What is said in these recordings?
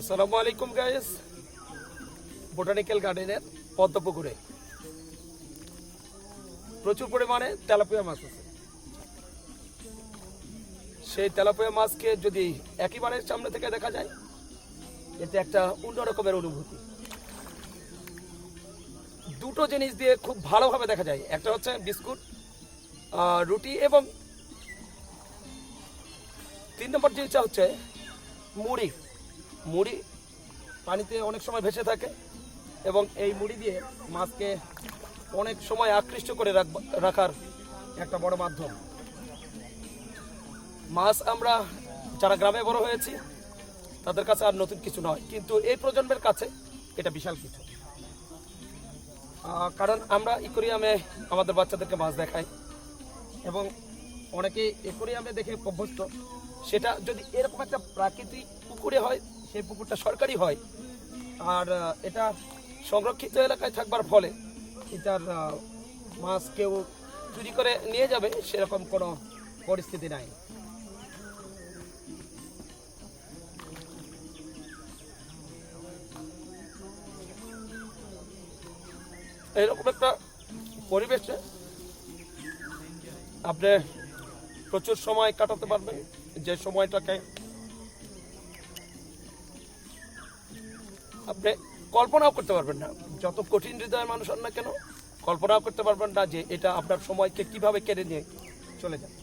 আসসালামু আলাইকুম guys botanical গার্ডেনের পদ্মপুকুরে। প্রচুর পরিমাণে তেলাপিয়া মাছ আছে। সেই তেলাপিয়া মাছকে যদি একেবারে সামনে থেকে দেখা যায়, এতে একটা অন্য রকমের অনুভূতি। দুটো জিনিস দিয়ে খুব ভালোভাবে দেখা যায়। একটা হচ্ছে বিস্কুট রুটি এবং তিন নম্বর জিনিসটা হচ্ছে মুড়ি। মুড়ি পানিতে অনেক সময় ভেসে থাকে এবং এই মুড়ি দিয়ে মাছকে অনেক সময় আকৃষ্ট করে রাখার একটা বড় মাধ্যম। মাছ আমরা যারা গ্রামে বড় হয়েছি, তাদের কাছে আর নতুন কিছু নয়। কিন্তু এই প্রজন্মের কাছে এটা বিশাল কিছু। কারণ আমরা ইকোরিয়ামে আমাদের বাচ্চাদেরকে মাছ দেখাই এবং অনেকে একুরিয়ামে দেখে অভ্যস্ত। সেটা যদি এরকম একটা প্রাকৃতিক পুকুরে হয়, সেই পুকুরটা সরকারি হয়, আর এটা সংরক্ষিত এলাকায় থাকবার ফলে এটার মাছ কেউ চুরি করে নিয়ে যাবে, সেরকম কোনো পরিস্থিতি নাই। এরকম একটা পরিবেশে আপনি প্রচুর সময় কাটাতে পারবেন। যে সময়টাকে আপনি কল্পনাও করতে পারবেন না। যত কঠিন হৃদয়ের মানুষ হন না কেন, কল্পনাও করতে পারবেন না যে এটা আপনার সময়কে কীভাবে কেড়ে নিয়ে চলে যাবে।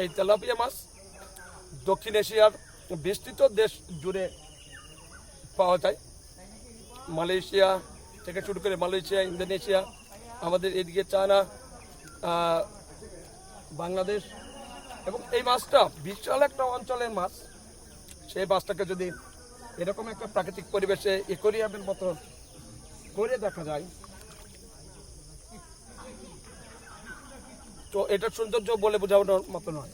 এই তেলাপিয়া মাছ দক্ষিণ এশিয়ার বিস্তৃত দেশ জুড়ে পাওয়া যায়। মালয়েশিয়া থেকে শুরু করে মালয়েশিয়া, ইন্দোনেশিয়া, আমাদের এদিকে চায়না বাংলাদেশ এবং এই মাছটা বিশাল একটা অঞ্চলের মাছ। সেই মাছটাকে যদি এরকম একটা প্রাকৃতিক পরিবেশে একুরিয়ামের মতো করে দেখা যায় তো এটার সৌন্দর্য বলে বোঝানোর মতো নয়।